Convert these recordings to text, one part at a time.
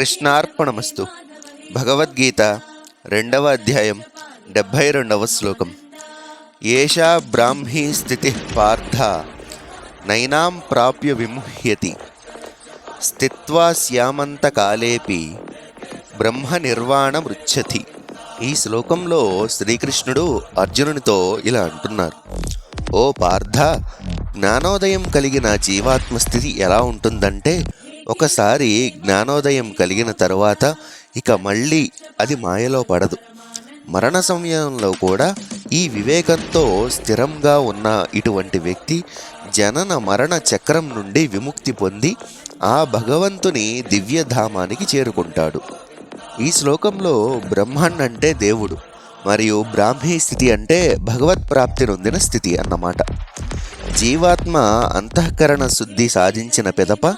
కృష్ణార్పణమస్తు. భగవద్గీత రెండవ అధ్యాయం డెబ్భై రెండవ శ్లోకం. ఏషా బ్రాహ్మీ స్థితి పార్థ నైనాం ప్రాప్య విముహ్యతి. స్థిత్వా శ్యామంతకాలేపి బ్రహ్మ నిర్వాణమృచ్చతి ఈ శ్లోకంలో శ్రీకృష్ణుడు అర్జునునితో ఇలా అంటున్నారు. ఓ పార్థ జ్ఞానోదయం కలిగిన జీవాత్మ స్థితి ఎలా ఉంటుందంటే ఒకసారి జ్ఞానోదయం కలిగిన తరువాత ఇక మళ్ళీ అది మాయలో పడదు. మరణ సమయంలో కూడా ఈ వివేకంతో స్థిరంగా ఉన్న ఇటువంటి వ్యక్తి జనన మరణ చక్రం నుండి విముక్తి పొంది ఆ భగవంతుని దివ్యధామానికి చేరుకుంటాడు. ఈ శ్లోకంలో బ్రహ్మణ్ అంటే దేవుడు మరియు బ్రాహ్మీ స్థితి అంటే భగవత్ ప్రాప్తి నొందిన స్థితి అన్నమాట. జీవాత్మ అంతఃకరణ శుద్ధి సాధించిన పిదప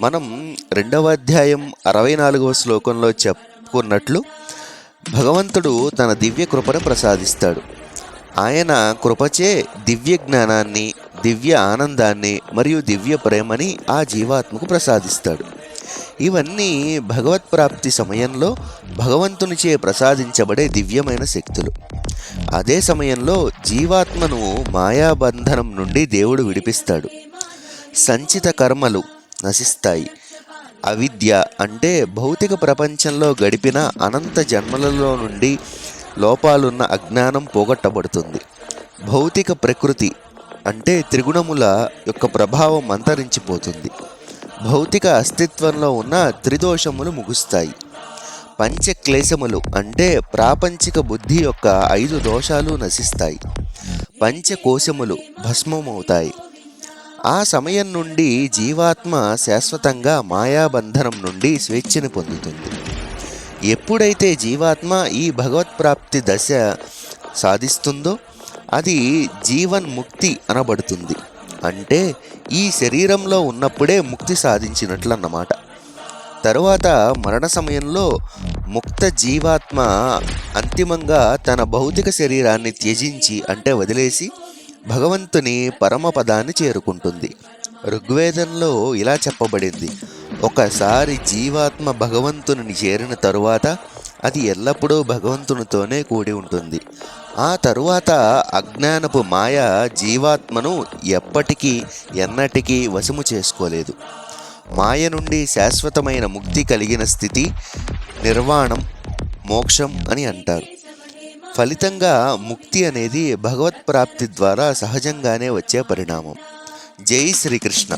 మనం రెండవ అధ్యాయం అరవై నాలుగవ శ్లోకంలో చెప్పుకున్నట్లు భగవంతుడు తన దివ్య కృపను ప్రసాదిస్తాడు. ఆయన కృపచే దివ్య జ్ఞానాన్ని దివ్య ఆనందాన్ని మరియు దివ్య ప్రేమని ఆ జీవాత్మకు ప్రసాదిస్తాడు. ఇవన్నీ భగవత్ ప్రాప్తి సమయంలో భగవంతునిచే ప్రసాదించబడే దివ్యమైన శక్తులు. అదే సమయంలో జీవాత్మను మాయాబంధనం నుండి దేవుడు విడిపిస్తాడు. సంచిత కర్మలు నశిస్తాయి. అవిద్య అంటే భౌతిక ప్రపంచంలో గడిపిన అనంత జన్మలలో నుండి లోపాలున్న అజ్ఞానం పోగొట్టబడుతుంది. భౌతిక ప్రకృతి అంటే త్రిగుణముల యొక్క ప్రభావం అంతరించిపోతుంది. భౌతిక అస్తిత్వంలో ఉన్న త్రిదోషములు ముగుస్తాయి. పంచక్లేశములు అంటే ప్రాపంచిక బుద్ధి యొక్క ఐదు దోషాలు నశిస్తాయి. పంచకోశములు భస్మమవుతాయి. ఆ సమయం నుండి జీవాత్మ శాశ్వతంగా మాయాబంధనం నుండి స్వేచ్ఛను పొందుతుంది. ఎప్పుడైతే జీవాత్మ ఈ భగవత్ప్రాప్తి దశ సాధిస్తుందో అది జీవన్ ముక్తి అనబడుతుంది. అంటే ఈ శరీరంలో ఉన్నప్పుడే ముక్తి సాధించినట్లు అన్నమాట తరువాత మరణ సమయంలో ముక్త జీవాత్మ అంతిమంగా తన భౌతిక శరీరాన్ని త్యజించి అంటే వదిలేసి భగవంతుని పరమపదాన్ని చేరుకుంటుంది. ఋగ్వేదంలో ఇలా చెప్పబడింది. ఒకసారి జీవాత్మ భగవంతుని చేరిన తరువాత అది ఎల్లప్పుడూ భగవంతునితోనే కూడి ఉంటుంది. ఆ తరువాత అజ్ఞానపు మాయ జీవాత్మను ఎప్పటికీ ఎన్నటికీ వశము చేసుకోలేదు. మాయ నుండి శాశ్వతమైన ముక్తి కలిగిన స్థితి నిర్వాణం మోక్షం అని అంటారు. ఫలితంగా ముక్తి అనేది భగవత్ ప్రాప్తి ద్వారా సహజంగానే వచ్చే పరిణామం. జై శ్రీకృష్ణ.